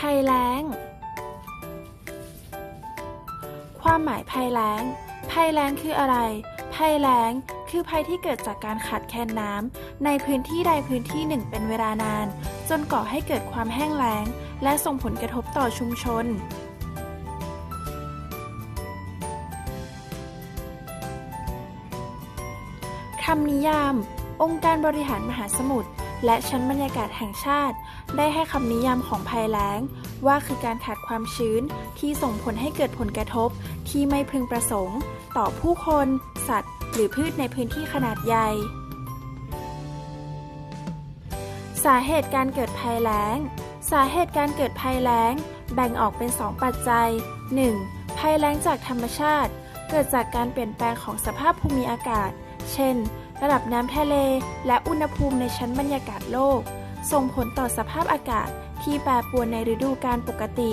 ภัยแล้ง ความหมายภัยแล้ง ภัยแล้งคืออะไร ภัยแล้งคือภัยที่เกิดจากการขาดแคลนน้ำในพื้นที่ใดพื้นที่หนึ่งเป็นเวลานาน จนก่อให้เกิดความแห้งแล้ง และส่งผลกระทบต่อชุมชนคำนิยาม องค์การบริหารมหาสมุทร และชั้นบรรยากาศแห่งชาติ ได้ให้คำนิยามของภัยแล้ง ว่าคือการขาดความชื้นที่ส่งผลให้เกิดผลกระทบ ที่ไม่พึงประสงค์ ต่อผู้คน สัตว์ หรือพืชในพื้นที่ขนาดใหญ่ สาเหตุการเกิดภัยแล้ง สาเหตุการเกิดภัยแล้ง แบ่งออกเป็น 2 ปัจจัย 1. ภัยแล้งจากธรรมชาติ เกิดจากการเปลี่ยนแปลงของสภาพภูมิอากาศ เช่น ระดับน้ำทะเล และอุณหภูมิในชั้นบรรยากาศโลก ส่งผลต่อสภาพอากาศที่แปรปรวนในฤดูกาลปกติ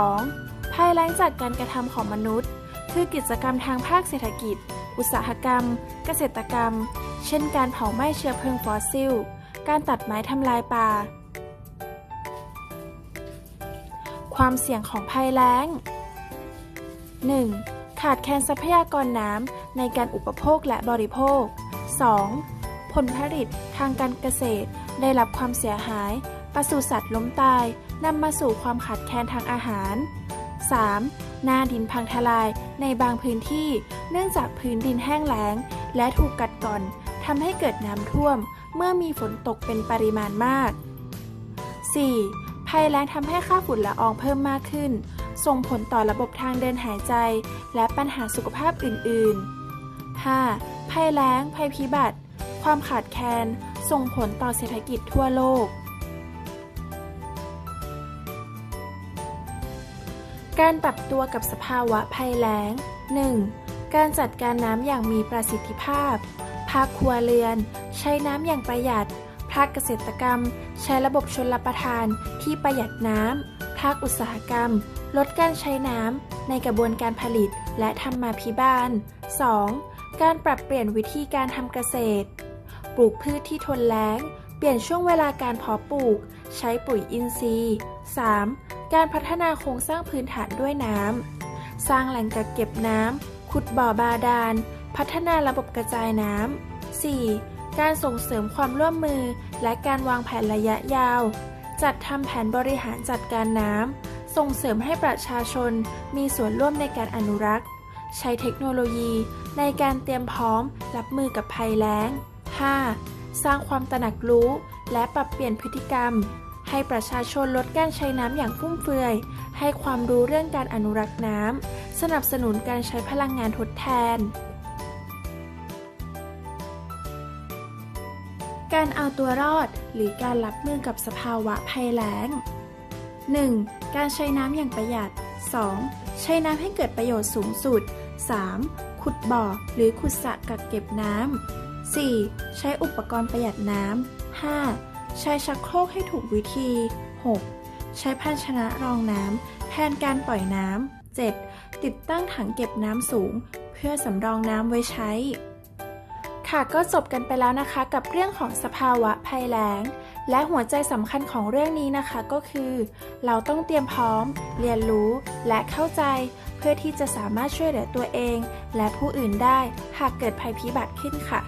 2. ภัยแล้งจากการกระทำของมนุษย์ คือกิจกรรมทางภาคเศรษฐกิจ อุตสาหกรรม เกษตรกรรม เช่นการเผาไหม้เชื้อเพลิงฟอสซิล การตัดไม้ทำลายป่า ความเสี่ยงของภัยแล้ง 1. ขาดแคลนทรัพยากรน้ำในการอุปโภคและบริโภค 2. ผลผลิตทางการเกษตรได้รับความเสียหาย ปศุสัตว์ล้มตายนำมาสู่ความขาดแคลนทางอาหาร 3. หน้าดินพังทลายในบางพื้นที่ เนื่องจากพื้นดินแห้งแล้ง และถูกกัดกร่อนทำให้เกิดน้ำท่วม เมื่อมีฝนตกเป็นปริมาณมาก 4. ภัยแล้งทำให้ค่าฝุ่นละอองเพิ่มมากขึ้น ส่งผลต่อระบบทางเดินหายใจ และปัญหาสุขภาพอื่น ๆ 5. ภัยแล้ง ภัยพิบัติ ความขาดแคลน ส่งผลต่อเศรษฐกิจทั่วโลก การปรับตัวกับสภาวะภัยแล้ง 1. การจัดการน้ำอย่างมีประสิทธิภาพ ภาคครัวเรือน ใช้น้ำอย่างประหยัด ภาคเกษตรกรรม ใช้ระบบชนรับประทานที่ประหยัดน้ำ ภาคอุตสาหกรรม ลดการใช้น้ำในกระบวนการผลิตและทำมาพิบาล 2. การปรับเปลี่ยนวิธีการทำเกษตร ปลูกพืชที่ทนแล้ง เปลี่ยนช่วงเวลาการเพาะปลูก ใช้ปุ๋ยอินทรีย์ 3. การพัฒนาโครงสร้างพื้นฐานด้วยน้ำ สร้างแหล่งกักเก็บน้ำ ขุดบ่อบาดาล พัฒนาระบบกระจายน้ำ 4. การส่งเสริมความร่วมมือ และการวางแผนระยะยาว จัดทำแผนบริหารจัดการน้ำ ส่งเสริมให้ประชาชนมีส่วนร่วมในการอนุรักษ์ ใช้เทคโนโลยีในการเตรียมพร้อมรับมือกับภัยแล้ง 5. สร้างความตระหนักรู้และปรับเปลี่ยนพฤติกรรม ให้ประชาชนลดการใช้น้ำอย่างฟุ่มเฟือย ให้ความรู้เรื่องการอนุรักษ์น้ำ สนับสนุนการใช้พลังงานทดแทน การเอาตัวรอดหรือการรับมือกับสภาวะภัยแล้ง 1. การใช้น้ำอย่างประหยัด 2. ใช้น้ำให้เกิดประโยชน์สูงสุด 3. ขุดบ่อหรือขุดสระกักเก็บน้ำ 4. ใช้อุปกรณ์ประหยัดน้ำ 5. ใช้ชักโครกให้ถูกวิธี 6. ใช้ภาชนะรองน้ำแทนการปล่อยน้ำ 7. ติดตั้งถังเก็บน้ำสูง เพื่อสำรองน้ำไว้ใช้ ค่ะก็จบกันไปแล้วนะคะ กับเรื่องของสภาวะภัยแล้ง และหัวใจสำคัญของเรื่องนี้นะคะก็คือ เราต้องเตรียมพร้อม เรียนรู้และเข้าใจ เพื่อที่จะสามารถช่วยเหลือตัวเอง และผู้อื่นได้หากเกิดภัยพิบัติขึ้นค่ะ